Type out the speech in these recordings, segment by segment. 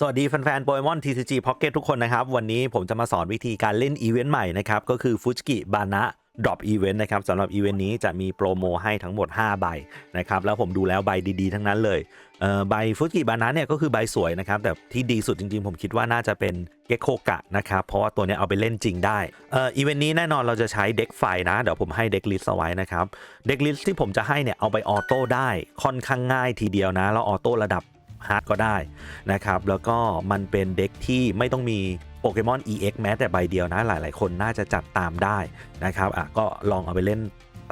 สวัสดีแฟนๆโปเกมอน TCG Pocket ทุกคนนะครับ วันนี้ผมจะมาสอนวิธีการเล่นอีเวนต์ใหม่นะครับ ก็คือ Fuji Bana Drop Event นะครับสำหรับอีเวนต์นี้จะมีโปรโมให้ทั้งหมด 5 ใบนะครับแล้วผมดูแล้วใบดีๆ ทั้งนั้นเลยเอ่อใบฟุจิบานะเนี่ยก็คือใบสวยนะครับ แต่ที่ดีสุดจริงๆ ผมคิดว่าน่าจะเป็นเกโคกะนะครับ เพราะว่าตัวนี้เอาไปเล่นจริงได้อ่ออีเวนต์นี้แน่นอนเราจะใช้เด็กไฟนะ เดี๋ยวผมให้เด็กลิสต์เอาไว้นะครับ เด็กลิสต์ที่ผมจะให้เนี่ยเอาไปออโต้ได้ค่อนข้างง่ายทีเดียวนะ แล้วออโต้ระดับ ฮาร์ดก็ได้นะครับ แล้วก็มันเป็นเด็กที่ไม่ต้องมีโปเกมอน EX แม้แต่ใบเดียวนะ หลายๆ คนน่าจะจัดตามได้นะครับอะก็ลองเอาไปเล่น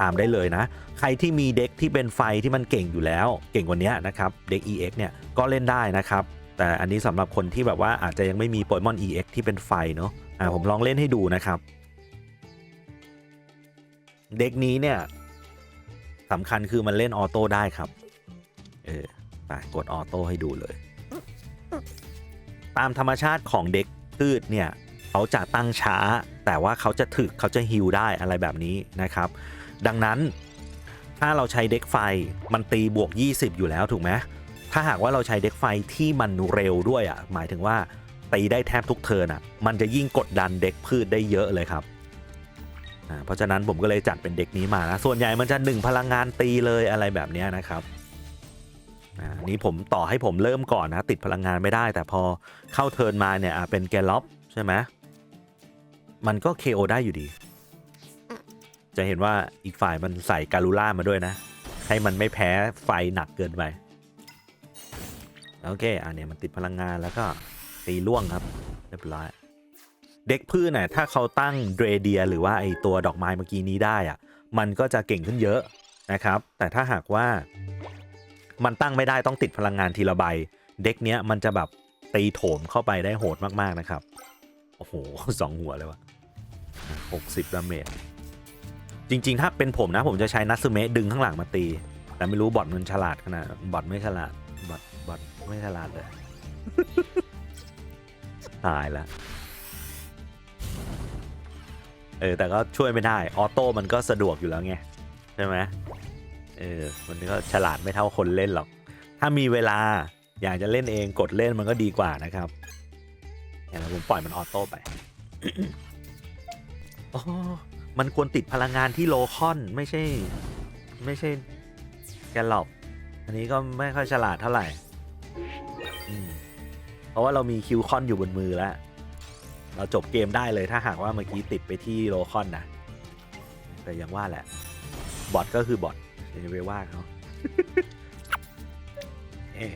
ตามได้เลยนะ ใครที่มีเด็กที่เป็นไฟที่มันเก่งอยู่แล้ว เก่งกว่านี้นะครับ เด็ก EX เนี่ยก็เล่นได้นะครับ แต่อันนี้สำหรับคนที่แบบว่าอาจจะยังไม่มีโปเกมอน EX ที่เป็นไฟเนาะอะผมลองเล่นให้ดูนะครับเด็กนี้เนี่ยสำคัญคือมันเล่นออโต้ได้ครับ เออ ไปกดออโต้ให้ดูเลย ตามธรรมชาติของเด็กพืชเนี่ยเขาจะตั้งช้า แต่ว่าเขาจะถึกเขาจะฮิวได้อะไรแบบนี้นะครับ ดังนั้นถ้าเราใช้เด็กไฟมันตีบวก 20 อยู่แล้วถูกไหมถ้าหากว่าเราใช้เด็กไฟที่มันเร็วด้วยอะหมายถึงว่าตีได้แทบทุกเทิร์นอะมันจะยิ่งกดดันเด็กพืชได้เยอะเลยครับอ่าเพราะฉะนั้นผมก็เลยจัดเป็นเด็กนี้มานะส่วนใหญ่มันจะ 1 พลังงานตีเลยอะไรแบบเนี้ยนะครับ อ่านี้ผมต่อให้ผมเริ่มก่อนนะ ติดพลังงานไม่ได้ แต่พอเข้าเทิร์นมาเนี่ยเป็นแกลล็อปใช่ไหมมันก็ KO ได้อยู่ดี จะเห็นว่าอีกฝ่ายมันใส่การูล่ามาด้วยนะ ให้มันไม่แพ้ไฟหนักเกินไป โอเค อันเนี้ยมันติดพลังงานแล้วก็ตีล่วงครับ เรียบร้อย เด็กพืชเนี่ยถ้าเขาตั้งเดรเดีย หรือว่าไอตัวดอกไม้เมื่อกี้นี้ได้อะมันก็จะเก่งขึ้นเยอะนะครับ แต่ถ้าหากว่า มันตั้งไม่ได้ต้องติดพลังงานทีละใบ เด็กเนี้ยมันจะแบบตีโถมเข้าไปได้โหดมากๆนะครับ โอ้โหสองหัวเลยวะหกสิบดาเมจจริง ๆ ถ้าเป็นผมนะผมจะใช้นัตสึเมะดึงข้างหลังมาตี แต่ไม่รู้บอทมันฉลาดขนาดบอทไม่ฉลาดบอทบอทไม่ฉลาดเลยตายล้วเออแต่ก็ช่วยไม่ได้ ออโต้มันก็สะดวกอยู่แล้วไง ใช่ไหม เออมันก็ฉลาดไม่เท่าคนเล่นหรอก ถ้ามีเวลาอยากจะเล่นเองกดเล่นมันก็ดีกว่านะครับอย่างผมปล่อยมันออโต้ไปโอ้มันควรติดพลังงานที่โลคอนไม่ใช่ ไม่ใช่แกลลอบอันนี้ก็ไม่ค่อยฉลาดเท่าไหร่เพราะว่าเรามีคิวคอนอยู่บนมือแล้ว เราจบเกมได้เลยถ้าหากว่าเมื่อกี้ติดไปที่โลคอนนะแต่อยังว่าแหละ บอทก็คือบอท อย่าไปว่าเขาเอ๊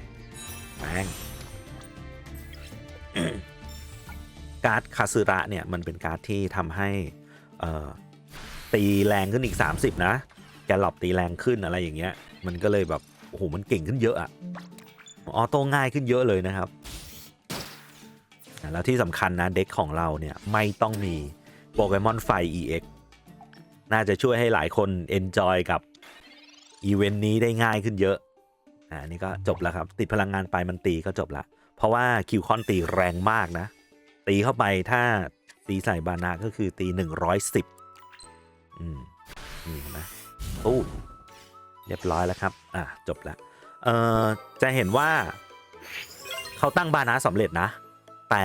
แม่งการ์ดคาซึระเนี่ย มันเป็นการ์ดที่ทำให้ตีแรงขึ้นอีก 30 นะ แกหลอบตีแรงขึ้นอะไรอย่างเงี้ย มันก็เลยแบบโอ้โหมันเก่งขึ้นเยอะอะออโต้ง่ายขึ้นเยอะเลยนะครับ แล้วที่สำคัญนะเด็กของเราเนี่ย ไม่ต้องมีโปเกมอนไฟ EX น่าจะช่วยให้หลายคน enjoy กับ อีเวนต์นี้ได้ง่ายขึ้นเยอะ อ่านี่ก็จบแล้วครับ ติดพลังงานไปมันตีก็จบละ เพราะว่าคิวคอนตีแรงมากนะ ตีเข้าไปถ้าตีใส่บานาก็คือตี110อืมนี่เห็นไหมตู้เรียบร้อยแล้วครับ อะจบล้วเอ่อจะเห็นว่า เขาตั้งบานาสำเร็จนะ แต่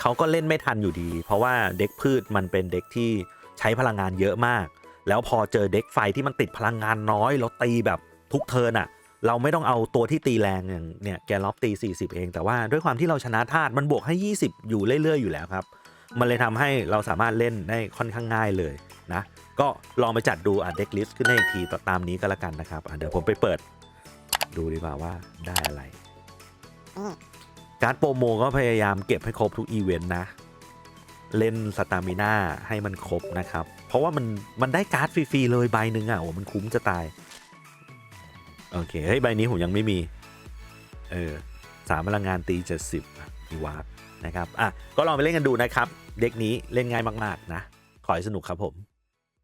เขาก็เล่นไม่ทันอยู่ดี เพราะว่าเด็กพืชมันเป็นเด็กที่ใช้พลังงานเยอะมาก แล้วพอเจอเด็กไฟที่มันติดพลังงานน้อยแล้วตีแบบทุกเทิร์นอะเราไม่ต้องเอาตัวที่ตีแรงอย่างเนี่ยแกล็อกตี 40 เอง แต่ว่าด้วยความที่เราชนะธาตุมันบวกให้ 20 อยู่เรื่อยๆอยู่แล้วครับ มันเลยทำให้เราสามารถเล่นได้ค่อนข้างง่ายเลยนะ ก็ลองไปจัดดูอะเด็กลิสต์ขึ้นให้อีกทีต่อตามนี้ก็แล้วกันนะครับอะเดี๋ยวผมไปเปิด ดูดีกว่าว่าได้อะไรการ์ดโปรโมก็พยายามเก็บให้ครบทุกอีเวนต์นะ เล่นสตามิน่าให้มันครบนะครับ เพราะว่ามันมันได้การ์ดฟรีๆเลยใบหนึ่งอะโอ้มันคุ้มจะตาย โอเคเฮ้ยใบนี้ผมยังไม่มี เออสามพลังงานตีเจ็ดสิบอีวาร์นะครับ อะ ก็ลองไปเล่นกันดูนะครับ เด็กนี้เล่นง่ายมาก ๆ นะ ขอให้สนุกครับผม